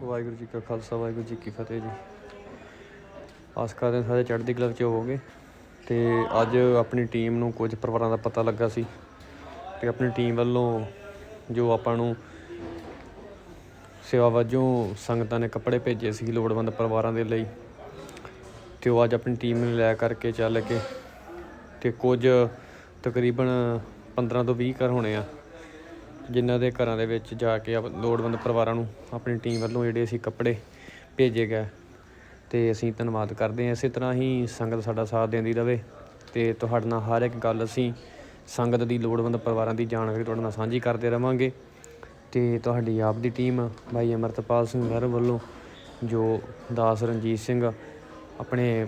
ਵਾਹਿਗੁਰੂ ਜੀ ਕਾ ਖਾਲਸਾ, ਵਾਹਿਗੁਰੂ ਜੀ ਕੀ ਫਤਿਹ ਜੀ। ਆਸ ਕਰਦੇ ਹਾਂ ਸਾਰੇ ਚੜ੍ਹਦੀ ਕਲਾ ਵਿੱਚ ਹੋਵੋਗੇ। ਤੇ ਅੱਜ ਆਪਣੀ ਟੀਮ ਨੂੰ ਕੁਝ ਪਰਿਵਾਰਾਂ ਦਾ ਪਤਾ ਲੱਗਾ ਸੀ। ਤੇ ਆਪਣੀ ਟੀਮ ਵੱਲੋਂ ਜੋ ਆਪਾਂ ਨੂੰ ਸੇਵਾ ਵਜੋਂ ਸੰਗਤਾਂ ਨੇ ਕੱਪੜੇ ਭੇਜੇ ਸੀ ਲੋੜਵੰਦ ਪਰਿਵਾਰਾਂ ਦੇ ਲਈ। ਤੇ ਉਹ ਅੱਜ ਆਪਣੀ ਟੀਮ ਨੂੰ ਲੈ ਕਰਕੇ ਚੱਲ ਕੇ ਤੇ ਕੁਝ ਤਕਰੀਬਨ 15 ਤੋਂ 20 ਘਰ ਹੋਣੇ ਆ। ਜਿਨ੍ਹਾਂ ਦੇ ਘਰਾਂ ਦੇ ਵਿੱਚ ਜਾ ਕੇ ਆਪ- ਲੋੜਵੰਦ ਪਰਿਵਾਰਾਂ ਨੂੰ ਆਪਣੀ ਟੀਮ ਵੱਲੋਂ ਜਿਹੜੇ ਅਸੀਂ ਕੱਪੜੇ ਭੇਜੇ ਗਏ ਤੇ ਅਸੀਂ ਧੰਨਵਾਦ ਕਰਦੇ ਹਾਂ। ਇਸੇ ਤਰ੍ਹਾਂ ਹੀ ਸੰਗਤ ਸਾਡਾ ਸਾਥ ਦਿੰਦੀ ਰਹੇ ਤੇ ਤੁਹਾਡੇ ਨਾਲ ਹਰ ਇੱਕ ਗੱਲ ਅਸੀਂ ਸੰਗਤ ਦੀ ਲੋੜਵੰਦ ਪਰਿਵਾਰਾਂ ਦੀ ਜਾਣਕਾਰੀ ਤੁਹਾਡੇ ਨਾਲ ਸਾਂਝੀ ਕਰਦੇ ਰਵਾਂਗੇ। ਤੇ ਤੁਹਾਡੀ ਆਪ ਦੀ ਟੀਮ ਭਾਈ ਅਮਰਤਪਾਲ ਸਿੰਘ ਗਰ ਵੱਲੋਂ ਜੋ ਦਾਸ ਰਣਜੀਤ ਸਿੰਘ ਆਪਣੇ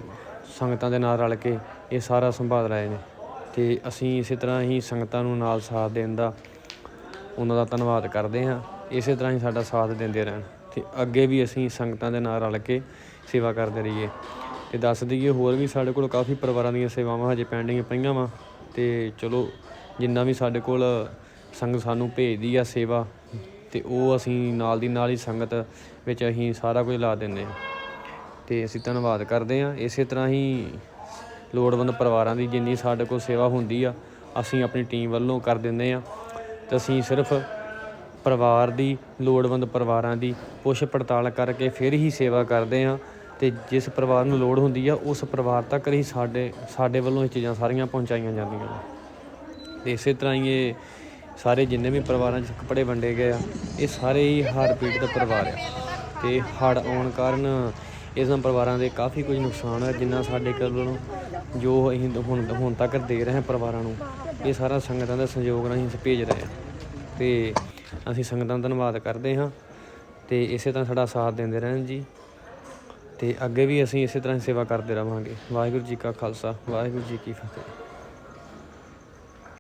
ਸੰਗਤਾਂ ਦੇ ਨਾਲ ਰਲ ਕੇ ਇਹ ਸਾਰਾ ਸੰਭਾਲ ਰਹੇ ਨੇ। ਤੇ ਅਸੀਂ ਇਸੇ ਤਰ੍ਹਾਂ ਹੀ ਸੰਗਤਾਂ ਨੂੰ ਨਾਲ ਸਾਥ ਦੇਣ ਦਾ ਉਹਨਾਂ ਦਾ ਧੰਨਵਾਦ ਕਰਦੇ ਹਾਂ। ਇਸੇ ਤਰ੍ਹਾਂ ਹੀ ਸਾਡਾ ਸਾਥ ਦਿੰਦੇ ਰਹਿਣ। ਤੇ ਅੱਗੇ ਵੀ ਅਸੀਂ ਸੰਗਤਾਂ ਦੇ ਨਾਲ ਰਲ ਕੇ ਸੇਵਾ ਕਰਦੇ ਰਹੀਏ। ਤੇ ਦੱਸ ਦਈਏ, ਹੋਰ ਵੀ ਸਾਡੇ ਕੋਲ ਕਾਫੀ ਪਰਿਵਾਰਾਂ ਦੀਆਂ ਸੇਵਾਵਾਂ ਹਜੇ ਪੈਂਡਿੰਗ ਪਈਆਂ ਵਾ। ਤੇ ਚਲੋ, ਜਿੰਨਾ ਵੀ ਸਾਡੇ ਕੋਲ ਸੰਗਤ ਸਾਨੂੰ ਭੇਜਦੀ ਆ ਸੇਵਾ, ਤੇ ਉਹ ਅਸੀਂ ਨਾਲ ਦੀ ਨਾਲ ਹੀ ਸੰਗਤ ਵਿੱਚ ਅਸੀਂ ਸਾਰਾ ਕੁਝ ਲਾ ਦਿੰਦੇ ਹਾਂ। ਤੇ ਅਸੀਂ ਧੰਨਵਾਦ ਕਰਦੇ ਹਾਂ। ਇਸੇ ਤਰ੍ਹਾਂ ਹੀ ਲੋੜਵੰਦ ਪਰਿਵਾਰਾਂ ਦੀ ਜਿੰਨੀ ਸਾਡੇ ਕੋਲ ਸੇਵਾ ਹੁੰਦੀ ਆ, ਅਸੀਂ ਆਪਣੀ ਟੀਮ ਵੱਲੋਂ ਕਰ ਦਿੰਦੇ ਆ ਤੇ ਅਸੀਂ ਸਿਰਫ ਪਰਿਵਾਰ ਦੀ ਲੋੜਵੰਦ ਪਰਿਵਾਰਾਂ ਦੀ ਪੁੱਛ ਪੜਤਾਲ ਕਰਕੇ ਫਿਰ ਹੀ ਸੇਵਾ ਕਰਦੇ ਹਾਂ ਤੇ ਜਿਸ ਪਰਿਵਾਰ ਨੂੰ ਲੋੜ ਹੁੰਦੀ ਆ, ਉਸ ਪਰਿਵਾਰ ਤੱਕ ਹੀ ਸਾਡੇ ਸਾਡੇ ਵੱਲੋਂ ਇਹ ਚੀਜ਼ਾਂ ਸਾਰੀਆਂ ਪਹੁੰਚਾਈਆਂ ਜਾਂਦੀਆਂ ਨੇ। ਤੇ ਇਸੇ ਤਰ੍ਹਾਂ ਹੀ ਇਹ ਸਾਰੇ ਜਿੰਨੇ ਵੀ ਪਰਿਵਾਰਾਂ 'ਚ ਕੱਪੜੇ ਵੰਡੇ ਗਏ ਆ, ਇਹ ਸਾਰੇ ਹੀ ਹੜ੍ਹ ਪੀੜਤ ਪਰਿਵਾਰ ਆ। ਤੇ ਹੜ੍ਹ ਆਉਣ ਕਾਰਨ ਇਸ ਨਾਲ ਪਰਿਵਾਰਾਂ ਦੇ ਕਾਫੀ ਕੁਝ ਨੁਕਸਾਨ ਹੋਇਆ, ਜਿੰਨਾ ਸਾਡੇ ਕੋਲੋਂ ਜੋ ਅਸੀਂ ਹੁਣ ਹੁਣ ਤੱਕ ਦੇ ਰਹੇ ਹਾਂ ਪਰਿਵਾਰਾਂ ਨੂੰ, ਇਹ ਸਾਰਾ ਸੰਗਤਾਂ ਦੇ ਸਹਿਯੋਗ ਨਾਲ ਅਸੀਂ ਭੇਜ ਰਹੇ ਹਾਂ। ਤੇ ਅਸੀਂ ਸੰਗਤਾਂ ਦਾ ਧੰਨਵਾਦ ਕਰਦੇ ਹਾਂ ਤੇ ਇਸੇ ਤਰ੍ਹਾਂ ਸਾਡਾ ਸਾਥ ਦਿੰਦੇ ਰਹਿਣ ਜੀ। ਤੇ ਅੱਗੇ ਵੀ ਅਸੀਂ ਇਸੇ ਤਰ੍ਹਾਂ ਹੀ ਸੇਵਾ ਕਰਦੇ ਰਵਾਂਗੇ। ਵਾਹਿਗੁਰੂ ਜੀ ਕਾ ਖਾਲਸਾ, ਵਾਹਿਗੁਰੂ ਜੀ ਕੀ ਫਤਿਹ।